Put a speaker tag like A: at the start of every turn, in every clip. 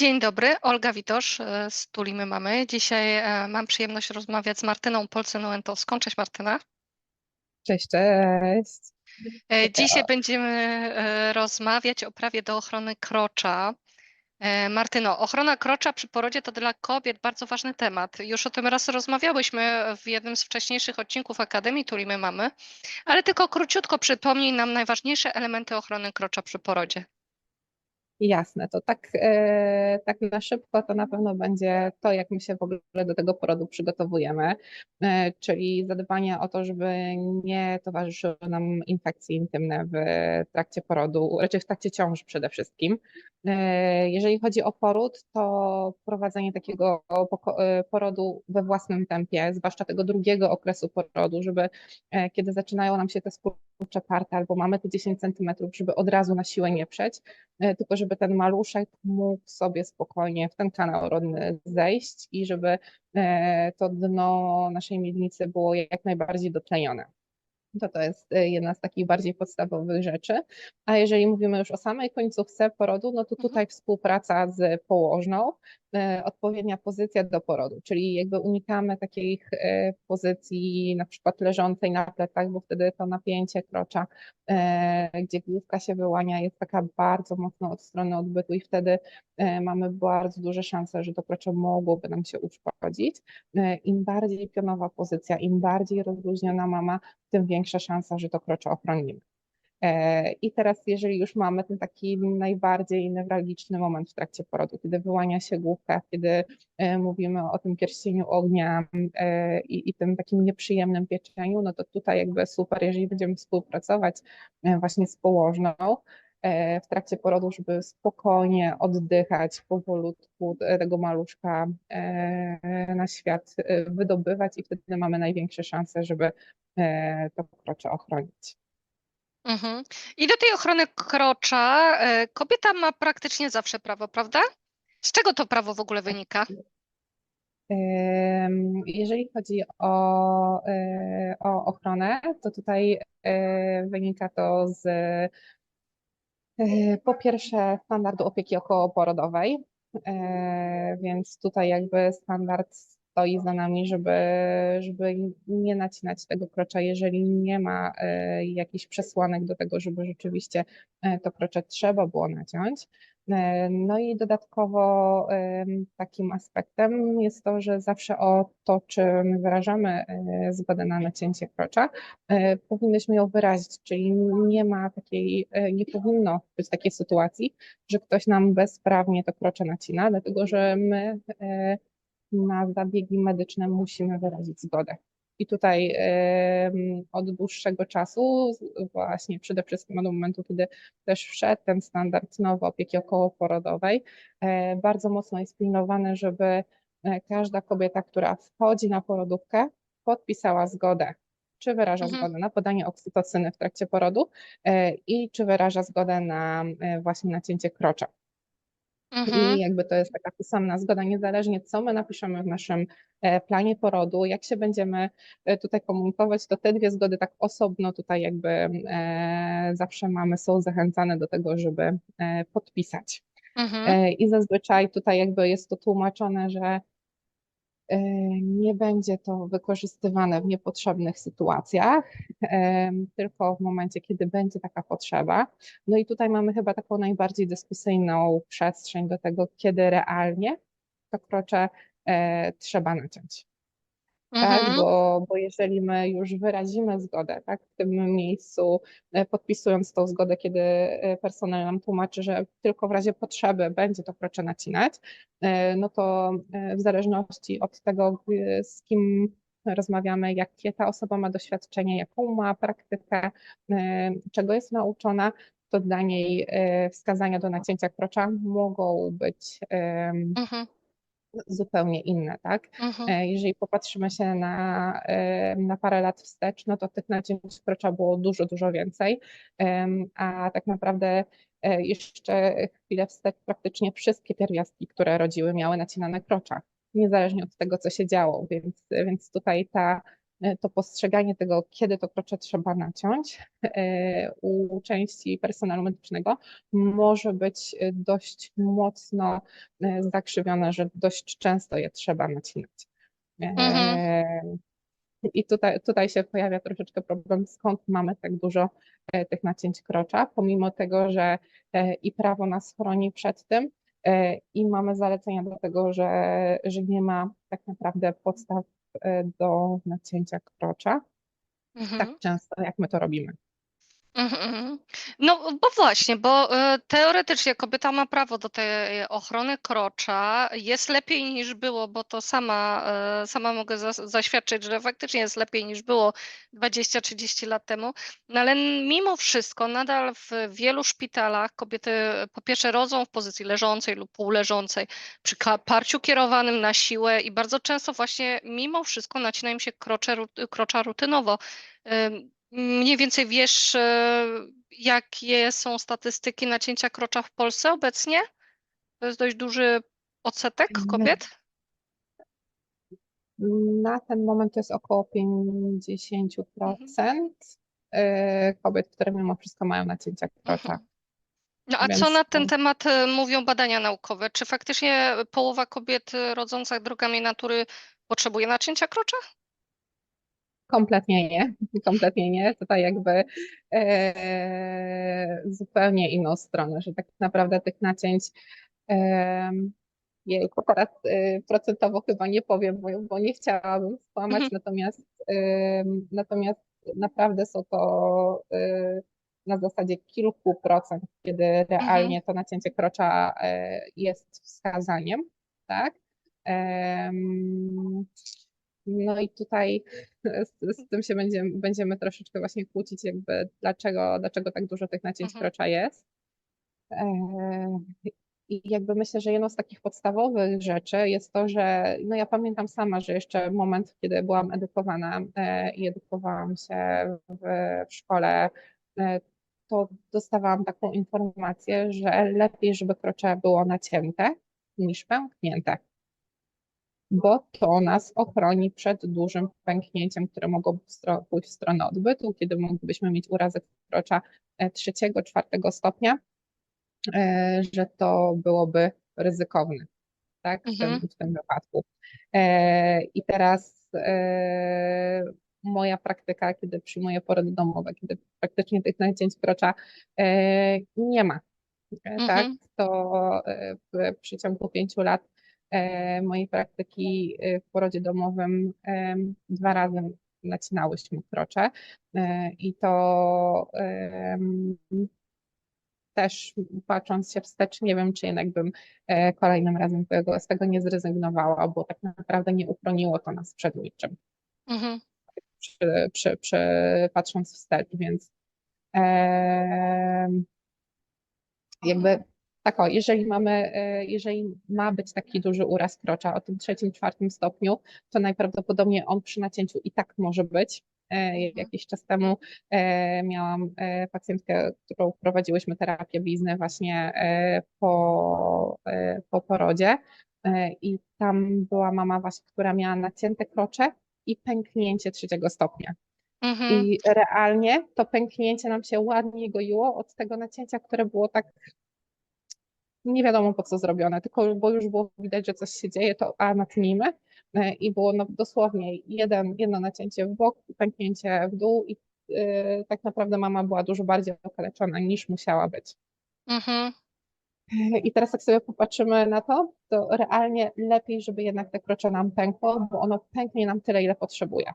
A: Dzień dobry, Olga Witosz e, z Tulimy Mamy. Dzisiaj e, mam przyjemność rozmawiać z Martyną Polcenuentowską. Cześć Martyna.
B: Cześć, cześć.
A: E, Dzisiaj będziemy rozmawiać o prawie do ochrony krocza. Martyno, ochrona krocza przy porodzie to dla kobiet bardzo ważny temat. Już o tym raz rozmawiałyśmy w jednym z wcześniejszych odcinków Akademii Tulimy Mamy, ale tylko króciutko przypomnij nam najważniejsze elementy ochrony krocza przy porodzie.
B: Jasne, to tak, e, tak na szybko to na pewno będzie to, jak my się w ogóle do tego porodu przygotowujemy, e, czyli zadbanie o to, żeby nie towarzyszyły nam infekcje intymne w trakcie porodu, raczej w trakcie ciąży przede wszystkim. E, jeżeli chodzi o poród, to prowadzenie takiego porodu we własnym tempie, zwłaszcza tego drugiego okresu porodu, żeby kiedy zaczynają nam się te skurcze parte albo mamy te 10 centymetrów, żeby od razu na siłę nie przeć, tylko żeby żeby ten maluszek mógł sobie spokojnie w ten kanał rodny zejść i żeby e, to dno naszej miednicy było jak najbardziej dotlenione. To to jest e, jedna z takich bardziej podstawowych rzeczy. A jeżeli mówimy już o samej końcówce porodu, no to mhm. tutaj współpraca z położną, odpowiednia pozycja do porodu, czyli jakby unikamy takich e, pozycji na przykład leżącej na plecach, bo wtedy to napięcie krocza, e, gdzie główka się wyłania, jest taka bardzo mocno od strony odbytu i wtedy mamy bardzo duże szanse, że to krocze mogłoby nam się uszkodzić. Im bardziej pionowa pozycja, im bardziej rozluźniona mama, tym większa szansa, że to krocze ochronimy. E, I teraz, jeżeli już mamy ten taki najbardziej newralgiczny moment w trakcie porodu, kiedy wyłania się główka, kiedy e, mówimy o tym pierścieniu ognia e, i, i tym takim nieprzyjemnym pieczeniu, no to tutaj jakby super, jeżeli będziemy współpracować właśnie z położną, w trakcie porodu, żeby spokojnie oddychać, powolutku tego maluszka na świat wydobywać i wtedy mamy największe szanse, żeby to krocze ochronić.
A: Mhm. I do tej ochrony krocza e, kobieta ma praktycznie zawsze prawo, prawda? Z czego to prawo w ogóle wynika?
B: Jeżeli chodzi o, e, o ochronę, to tutaj e, wynika to z po pierwsze standardu opieki okołoporodowej, więc tutaj jakby standard stoi za nami, żeby, żeby nie nacinać tego krocza, jeżeli nie ma e, jakichś przesłanek do tego, żeby rzeczywiście e, to krocze trzeba było naciąć. E, no i dodatkowo takim aspektem jest to, że zawsze o to, czy my wyrażamy zgodę na nacięcie krocza, powinnyśmy ją wyrazić, czyli nie ma takiej, nie powinno być takiej sytuacji, że ktoś nam bezprawnie to krocze nacina, dlatego że my na zabiegi medyczne musimy wyrazić zgodę. I tutaj od dłuższego czasu, właśnie przede wszystkim od momentu, kiedy też wszedł ten standard nowy opieki okołoporodowej, e, bardzo mocno jest pilnowane, żeby e, każda kobieta, która wchodzi na porodówkę, podpisała zgodę czy wyraża mhm. zgodę na podanie oksytocyny w trakcie porodu e, i czy wyraża zgodę na właśnie nacięcie krocza. Mhm. I jakby to jest taka pisemna zgoda, niezależnie co my napiszemy w naszym e, planie porodu, jak się będziemy e, tutaj komunikować, to te dwie zgody tak osobno tutaj jakby e, zawsze mamy, są zachęcane do tego, żeby podpisać. Mhm. I zazwyczaj tutaj jakby jest to tłumaczone, że nie będzie to wykorzystywane w niepotrzebnych sytuacjach, tylko w momencie, kiedy będzie taka potrzeba. No i tutaj mamy chyba taką najbardziej dyskusyjną przestrzeń do tego, kiedy realnie to krocze e, trzeba naciąć tak? Mhm. Bo, bo jeżeli my już wyrazimy zgodę, tak, w tym miejscu, e, podpisując tą zgodę, kiedy e, personel nam tłumaczy, że tylko w razie potrzeby będzie to krocze nacinać, e, no to w zależności od tego, z kim rozmawiamy, jakie ta osoba ma doświadczenie, jaką ma praktykę, czego jest nauczona, to dla niej wskazania do nacięcia krocza mogą być mhm zupełnie inne, tak? Mhm. E, jeżeli popatrzymy się na, e, na parę lat wstecz, no to tych nacięć krocza było dużo, dużo więcej, a tak naprawdę e, jeszcze chwilę wstecz praktycznie wszystkie pierwiastki, które rodziły, miały nacinane krocza, niezależnie od tego, co się działo, więc, więc tutaj ta to postrzeganie tego, kiedy to krocze trzeba naciąć e, u części personelu medycznego może być e, dość mocno e, zakrzywione, że dość często je trzeba nacinać.
A: Mhm.
B: E, I tutaj, tutaj się pojawia troszeczkę problem, skąd mamy tak dużo e, tych nacięć krocza, pomimo tego, że e, i prawo nas chroni przed tym, e, i mamy zalecenia do tego, że, że nie ma tak naprawdę podstaw e, do nacięcia krocza
A: Mhm.
B: tak często, jak my to robimy.
A: Mhm. No, bo właśnie, bo e, teoretycznie kobieta ma prawo do tej ochrony krocza. Jest lepiej niż było, bo to sama, e, sama mogę zaświadczyć, że faktycznie jest lepiej niż było 20-30 lat temu. No ale mimo wszystko nadal w wielu szpitalach kobiety po pierwsze rodzą w pozycji leżącej lub półleżącej, przy parciu kierowanym na siłę i bardzo często właśnie mimo wszystko nacina im się krocze, krocza rutynowo. Mniej więcej wiesz, e, jakie są statystyki nacięcia krocza w Polsce obecnie? To jest dość duży odsetek
B: Nie.
A: kobiet?
B: Na ten moment to jest około 50% e, kobiet, które mimo wszystko mają nacięcia krocza.
A: Mhm. No a co
B: Więc
A: na ten temat e, mówią badania naukowe? Czy faktycznie połowa kobiet rodzących drogami natury potrzebuje nacięcia krocza?
B: Kompletnie nie, kompletnie nie. Tutaj jakby e, zupełnie inną stronę, że tak naprawdę tych nacięć e, jejku, teraz e, procentowo chyba nie powiem, bo, bo nie chciałabym skłamać,
A: Mhm.
B: natomiast, e, natomiast naprawdę są to e, na zasadzie kilku procent, kiedy realnie to nacięcie krocza e, jest wskazaniem, tak? No i tutaj z, z tym się będziemy, będziemy troszeczkę właśnie kłócić, jakby dlaczego, dlaczego tak dużo tych nacięć
A: Mhm.
B: krocza jest. E, I jakby myślę, że jedną z takich podstawowych rzeczy jest to, że no ja pamiętam sama, że jeszcze moment, kiedy byłam edukowana e, i edukowałam się w, w szkole, e, to dostawałam taką informację, że lepiej, żeby krocze było nacięte niż pęknięte bo to nas ochroni przed dużym pęknięciem, które stro- pójść w stronę odbytu, kiedy moglibyśmy mieć urazek krocza e, trzeciego, czwartego stopnia, e, że to byłoby ryzykowne, tak, w tym,
A: Mhm.
B: w tym wypadku. E, I teraz moja praktyka, kiedy przyjmuję porody domowe, kiedy praktycznie tych nacięć krocza nie ma, tak,
A: Mhm.
B: to e, w przeciągu pięciu lat mojej praktyki e, w porodzie domowym e, dwa razy nacinałyśmy krocze e, i to też patrząc się wstecz, nie wiem, czy jednak bym e, kolejnym razem z tego nie zrezygnowała, bo tak naprawdę nie uchroniło to nas przed niczym,
A: Mhm.
B: przy, przy, przy, patrząc wstecz, więc em, jakby tak o, jeżeli mamy, e, jeżeli ma być taki duży uraz krocza o tym trzecim, czwartym stopniu, to najprawdopodobniej on przy nacięciu i tak może być. E, Jakiś czas temu e, miałam pacjentkę, którą prowadziłyśmy terapię blizny właśnie po, po porodzie i tam była mama właśnie, która miała nacięte krocze i pęknięcie trzeciego stopnia.
A: Mhm.
B: I realnie to pęknięcie nam się ładnie goiło od tego nacięcia, które było tak nie wiadomo po co zrobione, tylko bo już było widać, że coś się dzieje, to a natnijmy. E, I było no, dosłownie jeden, jedno nacięcie w bok, pęknięcie w dół i e, tak naprawdę mama była dużo bardziej okaleczona niż musiała być.
A: Mhm.
B: E, I teraz jak sobie popatrzymy na to, to realnie lepiej, żeby jednak te krocze nam pękło, bo ono pęknie nam tyle, ile potrzebuje.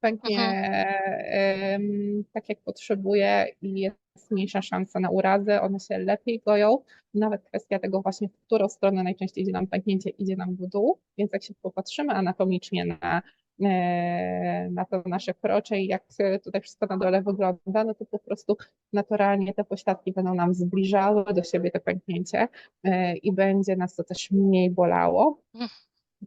B: Pęknie em, tak, jak potrzebuje i jest mniejsza szansa na urazy, one się lepiej goją. Nawet kwestia tego właśnie, w którą stronę najczęściej idzie nam pęknięcie, idzie nam w dół, więc jak się popatrzymy anatomicznie na, e, na to nasze krocze i jak tutaj wszystko na dole wygląda, no to po prostu naturalnie te pośladki będą nam zbliżały do siebie to pęknięcie e, i będzie nas to też mniej bolało.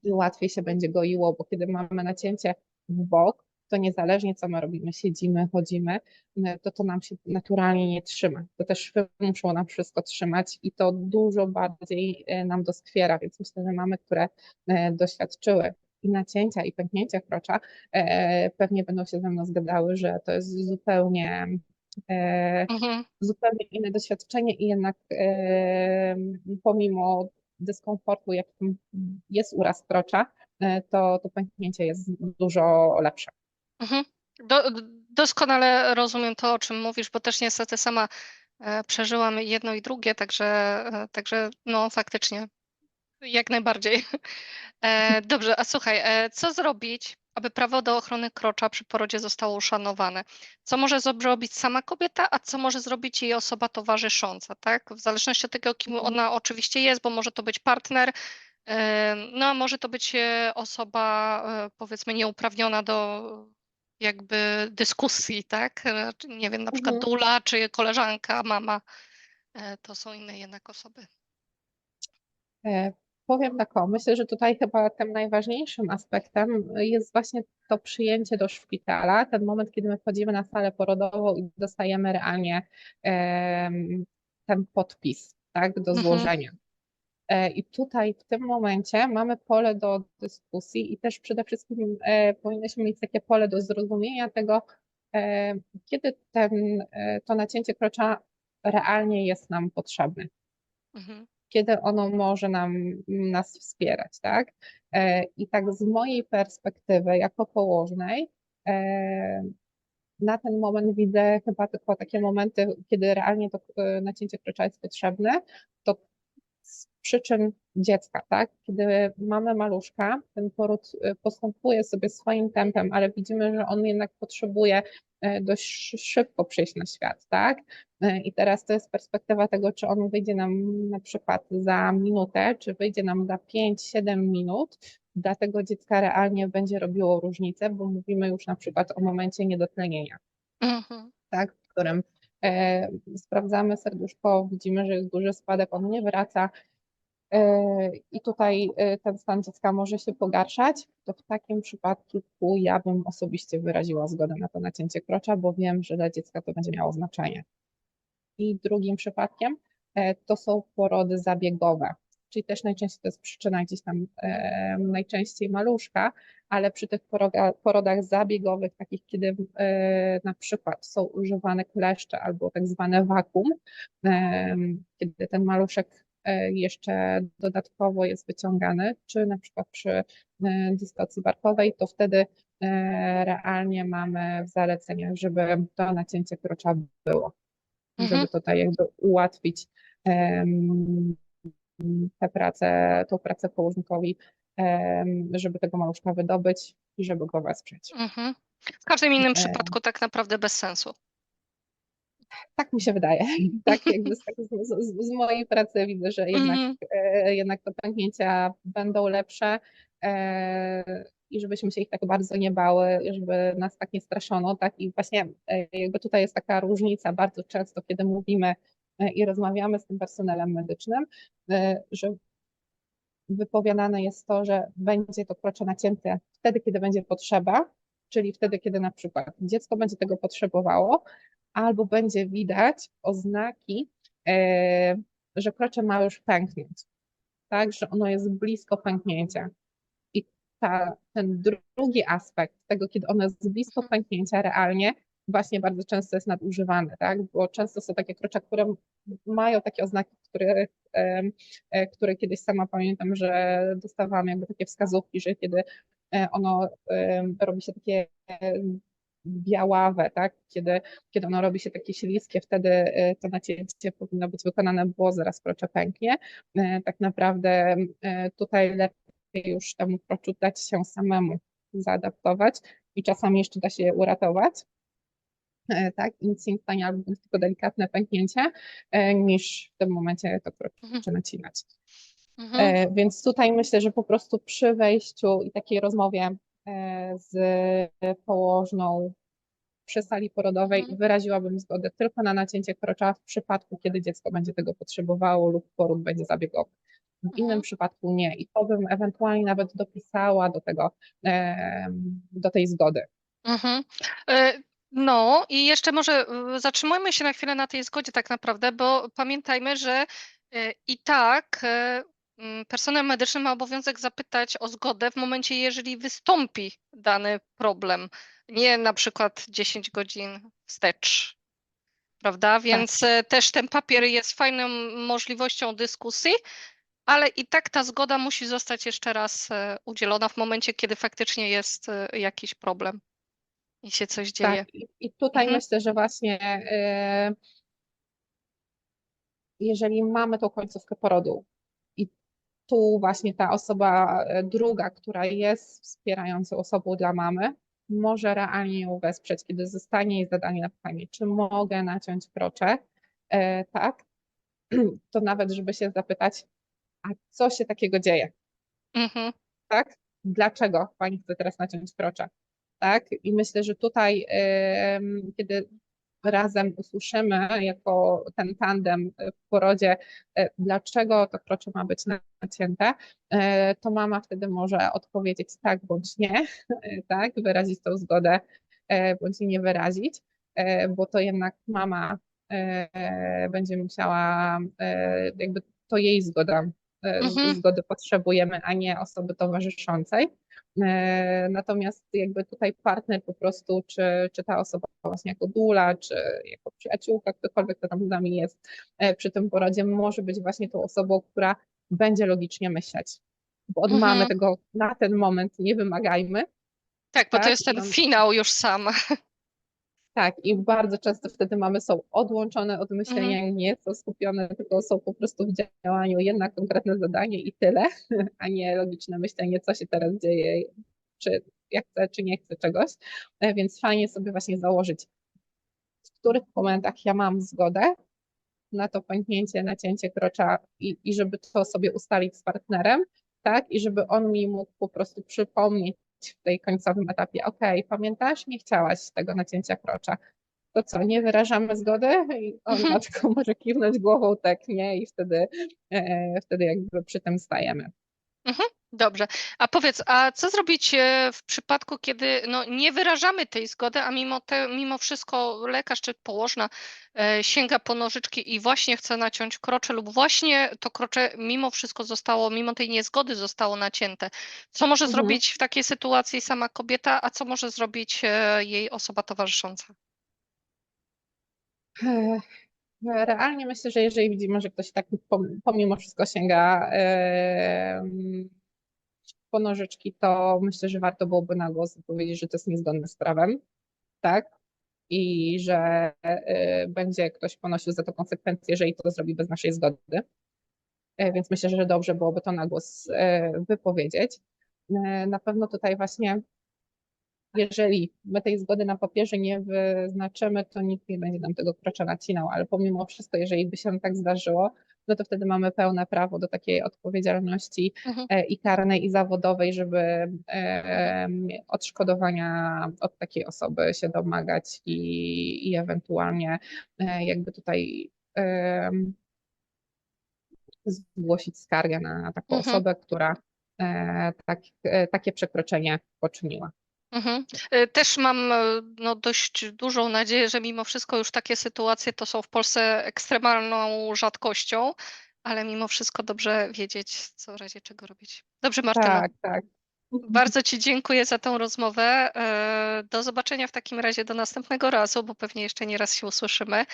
B: I łatwiej się będzie goiło, bo kiedy mamy nacięcie w bok, to niezależnie co my robimy, siedzimy, chodzimy, no to to nam się naturalnie nie trzyma. To też szwy muszą nam wszystko trzymać i to dużo bardziej e, nam doskwiera, więc myślę, że mamy, które e, doświadczyły i nacięcia i pęknięcia krocza, pewnie będą się ze mną zgadzały, że to jest zupełnie
A: Mhm.
B: zupełnie inne doświadczenie i jednak pomimo dyskomfortu, jakim jest uraz krocza, to, to pęknięcie jest dużo lepsze.
A: Mhm. Do, doskonale rozumiem to, o czym mówisz, bo też niestety sama e, przeżyłam jedno i drugie, także, e, także no faktycznie jak najbardziej. E, dobrze, a słuchaj, co zrobić, aby prawo do ochrony krocza przy porodzie zostało uszanowane? Co może zrobić sama kobieta, a co może zrobić jej osoba towarzysząca, tak? W zależności od tego, kim
B: Mhm.
A: ona oczywiście jest, bo może to być partner, no a może to być osoba powiedzmy nieuprawniona do jakby dyskusji, tak? Nie wiem, na przykład
B: Mhm.
A: dula, czy koleżanka, mama, e, to są inne jednak osoby.
B: E, Powiem tak, o, myślę, że tutaj chyba tym najważniejszym aspektem jest właśnie to przyjęcie do szpitala, ten moment, kiedy my wchodzimy na salę porodową i dostajemy realnie ten podpis, tak, do
A: Mhm.
B: złożenia. E, I tutaj w tym momencie mamy pole do dyskusji i też przede wszystkim e, powinniśmy mieć takie pole do zrozumienia tego, e, kiedy ten, e, to nacięcie krocza realnie jest nam potrzebne
A: Mhm.
B: kiedy ono może nam, nas wspierać, tak? E, I tak z mojej perspektywy, jako położnej, e, na ten moment widzę chyba tylko takie momenty, kiedy realnie to e, nacięcie krocza jest potrzebne, to z przyczyn dziecka, tak? Kiedy mamy maluszka, ten poród e, postępuje sobie swoim tempem, ale widzimy, że on jednak potrzebuje e, dość szy- szybko przyjść na świat, tak? E, I teraz to jest perspektywa tego, czy on wyjdzie nam na przykład za minutę, czy wyjdzie nam za 5-7 minut. Dla tego dziecka realnie będzie robiło różnicę, bo mówimy już na przykład o momencie niedotlenienia
A: Mhm.
B: tak, w którym sprawdzamy serduszko, widzimy, że jest duży spadek, on nie wraca. E, i tutaj e, ten stan dziecka może się pogarszać, to w takim przypadku ja bym osobiście wyraziła zgodę na to nacięcie krocza, bo wiem, że dla dziecka to będzie miało znaczenie. I drugim przypadkiem e, to są porody zabiegowe, czyli też najczęściej to jest przyczyna gdzieś tam e, najczęściej maluszka, ale przy tych poroga, porodach zabiegowych, takich kiedy e, na przykład są używane kleszcze albo tak zwane wakum, e, kiedy ten maluszek e, jeszcze dodatkowo jest wyciągany, czy na przykład przy e, dystocji barkowej, to wtedy e, realnie mamy w zaleceniach, żeby to nacięcie krocza było
A: Mhm.
B: żeby tutaj jakby ułatwić tę pracę, tą pracę położnikowi, żeby tego maluszka wydobyć i żeby go wesprzeć.
A: Mhm. W każdym innym
B: E.
A: przypadku tak naprawdę bez sensu.
B: Tak mi się wydaje. Tak jakby z, z, z, mojej pracy widzę, że jednak, e, jednak te pęknięcia będą lepsze e, i żebyśmy się ich tak bardzo nie bały, żeby nas tak nie straszono, tak i właśnie jakby tutaj jest taka różnica bardzo często, kiedy mówimy i rozmawiamy z tym personelem medycznym, e, że wypowiadane jest to, że będzie to krocze nacięte wtedy, kiedy będzie potrzeba, czyli wtedy, kiedy na przykład dziecko będzie tego potrzebowało, albo będzie widać oznaki, e, że krocze ma już pęknięć, tak, że ono jest blisko pęknięcia. I ta, ten drugi aspekt tego, kiedy ono jest blisko pęknięcia realnie, właśnie bardzo często jest nadużywany, tak, bo często są takie krocze, które mają takie oznaki, które, e, które kiedyś sama pamiętam, że dostawałam jakby takie wskazówki, że kiedy e, ono robi się takie białawe, tak? Kiedy, kiedy ono robi się takie śliskie, wtedy e, to nacięcie powinno być wykonane, bo zaraz krocze pęknie. Tak naprawdę tutaj lepiej już temu kroczu dać się samemu zaadaptować i czasami jeszcze da się je uratować. E, Tak, i nic nie stanie, albo będzie tylko delikatne pęknięcie, niż w tym momencie to krocze
A: Mhm.
B: nacinać.
A: Mhm.
B: E, Więc tutaj myślę, że po prostu przy wejściu i takiej rozmowie e, z położną przy sali porodowej
A: Mhm.
B: wyraziłabym zgodę tylko na nacięcie krocza w przypadku, kiedy dziecko będzie tego potrzebowało lub poród będzie zabiegowy. W innym
A: Mhm.
B: przypadku nie i to bym ewentualnie nawet dopisała do tego, do tej zgody.
A: Mhm. No i jeszcze może e, zatrzymujmy się na chwilę na tej zgodzie tak naprawdę, bo pamiętajmy, że e, i tak e, mm, personel medyczny ma obowiązek zapytać o zgodę w momencie, jeżeli wystąpi dany problem, nie na przykład 10 godzin wstecz. Prawda? Więc e, też ten papier jest fajną możliwością dyskusji, ale i tak ta zgoda musi zostać jeszcze raz udzielona w momencie, kiedy faktycznie jest jakiś problem i się coś dzieje.
B: Tak, i, i tutaj
A: Mhm.
B: myślę, że właśnie y, jeżeli mamy tą końcówkę porodu i tu właśnie ta osoba e, druga, która jest wspierającą osobą dla mamy, może realnie ją wesprzeć, kiedy zostanie jej zadanie na pytanie, czy mogę naciąć krocze, e, tak, to nawet, żeby się zapytać, a co się takiego dzieje,
A: Mhm.
B: tak? Dlaczego pani chce teraz naciąć krocze? Tak? I myślę, że tutaj, kiedy razem usłyszymy jako ten tandem w porodzie, e, dlaczego to krocze ma być nacięte, e, to mama wtedy może odpowiedzieć tak bądź nie, e, tak? Wyrazić tą zgodę e, bądź nie wyrazić, e, bo to jednak mama e, będzie musiała, e, jakby to jej zgoda, e,
A: Mhm.
B: zgody potrzebujemy, a nie osoby towarzyszącej. E, Natomiast jakby tutaj partner po prostu, czy, czy ta osoba właśnie jako dula, czy jako przyjaciółka, ktokolwiek to tam z nami jest e, przy tym porodzie, może być właśnie tą osobą, która będzie logicznie myśleć. Bo od mamy
A: Mhm.
B: tego na ten moment nie wymagajmy.
A: Tak, bo to
B: Tak,
A: jest ten finał już sam.
B: Tak, i bardzo często wtedy mamy są odłączone od myślenia, nie są skupione, tylko są po prostu w działaniu jedna konkretne zadanie i tyle, a nie logiczne myślenie, co się teraz dzieje, czy ja chcę, czy nie chcę czegoś. E, Więc fajnie sobie właśnie założyć, w których momentach ja mam zgodę na to pęknięcie, nacięcie krocza i, i żeby to sobie ustalić z partnerem, tak? I żeby on mi mógł po prostu przypomnieć w tej końcowym etapie, ok, pamiętasz, nie chciałaś tego nacięcia krocza. To co, nie wyrażamy zgody? I on
A: Mhm.
B: tylko może kiwnąć głową, tak, nie? I wtedy, e, wtedy jakby przy tym stajemy.
A: Dobrze. A powiedz, a co zrobić e, w przypadku, kiedy no, nie wyrażamy tej zgody, a mimo, te, mimo wszystko lekarz czy położna e, sięga po nożyczki i właśnie chce naciąć krocze lub właśnie to krocze mimo wszystko zostało, mimo tej niezgody zostało nacięte. Co może
B: Mhm.
A: zrobić w takiej sytuacji sama kobieta, a co może zrobić e, jej osoba towarzysząca?
B: Realnie myślę, że jeżeli widzimy, że ktoś tak pom- pomimo wszystko sięga po nożyczki, to myślę, że warto byłoby na głos powiedzieć, że to jest niezgodne z prawem, tak? I że e, będzie ktoś ponosił za to konsekwencje, jeżeli to zrobi bez naszej zgody. E, Więc myślę, że dobrze byłoby to na głos e, wypowiedzieć. Na pewno tutaj właśnie jeżeli my tej zgody na papierze nie wyznaczymy, to nikt nie będzie nam tego krocza nacinał, ale pomimo wszystko, jeżeli by się tak zdarzyło, no to wtedy mamy pełne prawo do takiej odpowiedzialności
A: Mhm.
B: e, i karnej, i zawodowej, żeby e, odszkodowania od takiej osoby się domagać i, i ewentualnie e, jakby tutaj zgłosić skargę na taką
A: Mhm.
B: osobę, która tak, takie przekroczenie poczyniła.
A: Mhm. E, Też mam e, no, dość dużą nadzieję, że mimo wszystko już takie sytuacje to są w Polsce ekstremalną rzadkością, ale mimo wszystko dobrze wiedzieć, co w razie czego robić. Dobrze, Martyno.
B: Tak, tak.
A: Bardzo Ci dziękuję za tą rozmowę. E, Do zobaczenia w takim razie do następnego razu, bo pewnie jeszcze nie raz się usłyszymy.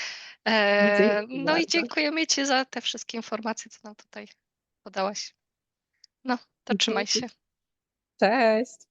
A: E, No i dziękujemy Ci za te wszystkie informacje, co nam tutaj podałaś. No, to trzymaj się.
B: Cześć.